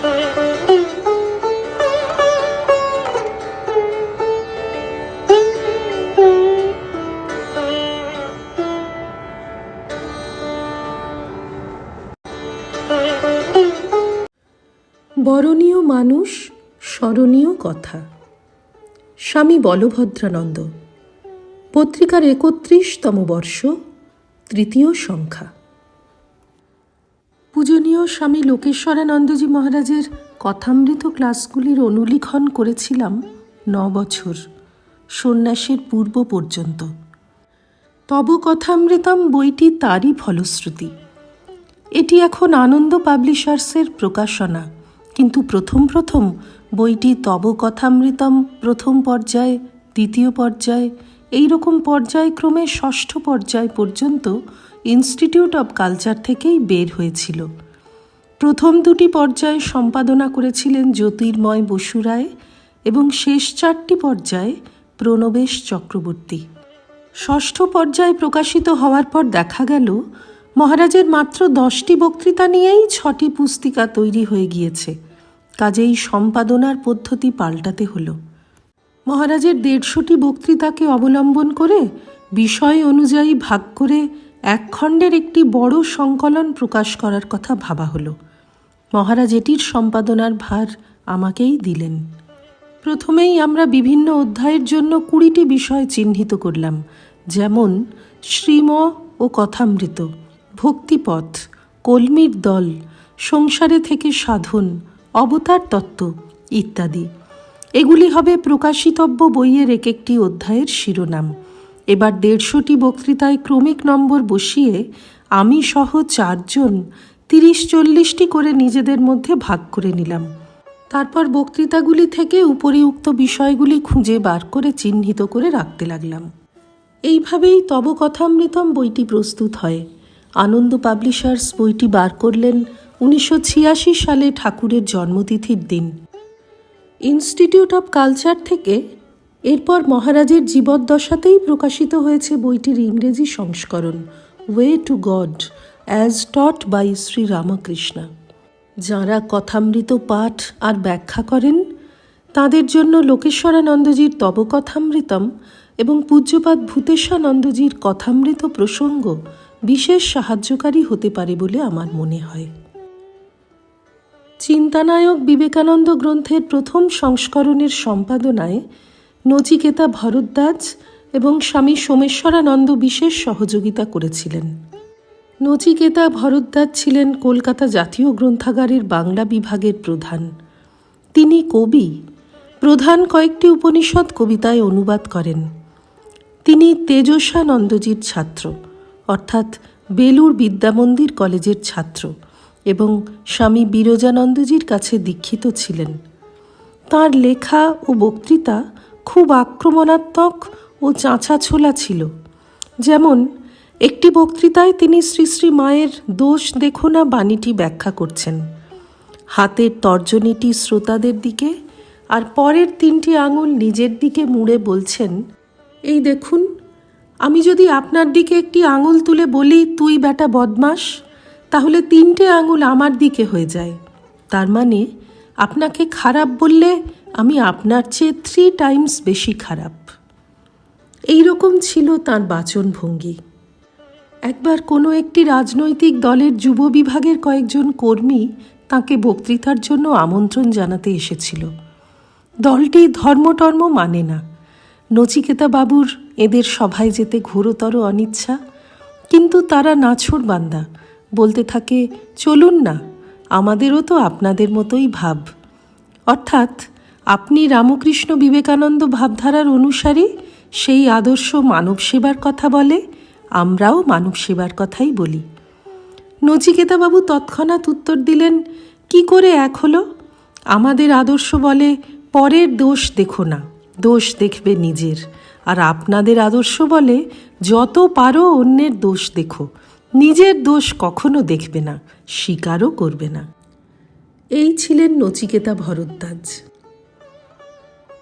বরণীয় মানুষ স্মরণীয় কথা। স্বামী বলভদ্রানন্দ। পত্রিকার একত্রিশতম বর্ষ তৃতীয় সংখ্যা। পূজনীয় স্বামী লোকেশ্বরানন্দজি মহারাজের কথামৃত ক্লাসগুলির অনুলিখন করেছিলাম ন বছর সন্ন্যাসের পূর্ব পর্যন্ত। তব কথামৃতম বইটি তারই ফলশ্রুতি। এটি এখন আনন্দ পাবলিশার্সের প্রকাশনা, কিন্তু প্রথম প্রথম বইটি তব কথামৃতম প্রথম পর্যায়ে, দ্বিতীয় পর্যায়ে এই রকম পর্যায়ক্রমে ষষ্ঠ পর্যায় পর্যন্ত ইনস্টিটিউট অব কালচার থেকেই বের হয়েছিল। প্রথম দুটি পর্যায়ে সম্পাদনা করেছিলেন জ্যোতির্ময় বসু রায় এবং শেষ চারটি পর্যায়ে প্রণবেশ চক্রবর্তী। ষষ্ঠ পর্যায়ে প্রকাশিত হওয়ার পর দেখা গেল, মহারাজের মাত্র দশটি বক্তৃতা নিয়েই ছটি পুস্তিকা তৈরি হয়ে গিয়েছে। কাজেই সম্পাদনার পদ্ধতি পাল্টাতে হলো। মহারাজের দেড়শোটি বক্তৃতাকে অবলম্বন করে বিষয় অনুযায়ী ভাগ করে এক খণ্ডের একটি বড় সংকলন প্রকাশ করার কথা ভাবা হলো। মহারাজ এটির সম্পাদনার ভার আমাকেই দিলেন। প্রথমেই আমরা বিভিন্ন অধ্যায়ের জন্য কুড়িটি বিষয় চিহ্নিত করলাম, যেমন শ্রীম ও কথামৃত, ভক্তিপথ, কলমির দল, সংসারে থেকে সাধন, অবতার তত্ত্ব ইত্যাদি। এগুলি হবে প্রকাশিতব্য বইয়ের এক একটি অধ্যায়ের শিরোনাম। এবার দেড়শোটি বক্তৃতায় ক্রমিক নম্বর বসিয়ে আমি সহ চারজন তিরিশ চল্লিশটি করে নিজেদের মধ্যে ভাগ করে নিলাম। তারপর বক্তৃতাগুলি থেকে উপরিউক্ত বিষয়গুলি খুঁজে বার করে চিহ্নিত করে রাখতে লাগলাম। এইভাবেই তবকথামৃতম বইটি প্রস্তুত হয়। আনন্দ পাবলিশার্স বইটি বার করলেন উনিশশো ছিয়াশি সালে ঠাকুরের জন্মতিথির দিন। ইনস্টিটিউট অব কালচার থেকে এরপর মহারাজের জীবদ্দশাতেই প্রকাশিত হয়েছে বইটির ইংরেজি সংস্করণ way to God as taught by Shri Ramakrishna. যাঁরা কথামৃত পাঠ আর ব্যাখ্যা করেন, তাদের জন্য লোকেশ্বরানন্দজির তব কথামৃতম এবং পূজ্যপাত ভূতেশানন্দজির কথামৃত প্রসঙ্গ বিশেষ সাহায্যকারী হতে পারে বলে আমার মনে হয়। চিন্তানায়ক বিবেকানন্দ গ্রন্থের প্রথম সংস্করণের সম্পাদনায় নচিকেতা ভরদ্বাজ এবং স্বামী সোমেশ্বরানন্দ বিশেষ সহযোগিতা করেছিলেন। নচিকেতা ভরদ্বাজ ছিলেন কলকাতা জাতীয় গ্রন্থাগারের বাংলা বিভাগের প্রধান। তিনি কবি। প্রধান কয়েকটি উপনিষদ কবিতায় অনুবাদ করেন। তিনি তেজস্বানন্দজির ছাত্র, অর্থাৎ বেলুর বিদ্যামন্দির কলেজের ছাত্র এবং স্বামী বিরজানন্দজির কাছে দীক্ষিত ছিলেন। তার লেখা ও বক্তৃতা খুব আক্রমণাত্মক ও চাঁচাছোলা ছিল। যেমন, একটি বক্তৃতায় তিনি শ্রী শ্রী মায়ের দোষ দেখো না বাণীটি ব্যাখ্যা করছেন। হাতের তর্জনীটি শ্রোতাদের দিকে আর পরের তিনটি আঙুল নিজের দিকে মুড়ে বলছেন, এই দেখুন, আমি যদি আপনার দিকে একটি আঙুল তুলে বলি, তুই বেটা বদমাস তাহলে তিনটে আঙুল আমার দিকে হয়ে যায়। তার মানে আপনাকে খারাপ বললে আমি আপনার চেয়ে থ্রি টাইমস বেশি খারাপ। এই রকম ছিল তার বাচনভঙ্গি। একবার কোনো একটি রাজনৈতিক দলের যুব বিভাগের কয়েকজন কর্মী তাকে বক্তৃতার জন্য আমন্ত্রণ জানাতে এসেছিল। দলটি ধর্মটর্ম মানে না। নচিকেতা বাবুর এদের সভায় যেতে ঘোরতর অনিচ্ছা, কিন্তু তারা নাছোড় বান্দা। বলতে থাকে, চলুন না, আমাদেরও তো আপনাদের মতোই ভাব। অর্থাৎ আপনি রামকৃষ্ণ বিবেকানন্দ ভাবধারার অনুসারী, সেই আদর্শ মানব সেবার কথা বলে, আমরাও মানব সেবার কথাই বলি। নচিকেতাবাবু তৎক্ষণাৎ উত্তর দিলেন, কি করে এক হলো? আমাদের আদর্শ বলে, পরের দোষ দেখো না, দোষ দেখবে নিজের। আর আপনাদের আদর্শ বলে, যত পারো অন্যের দোষ দেখো, নিজের দোষ কখনো দেখবে না, স্বীকারও করবে না। এই ছিলেন নচিকেতা ভরদ্বাজ।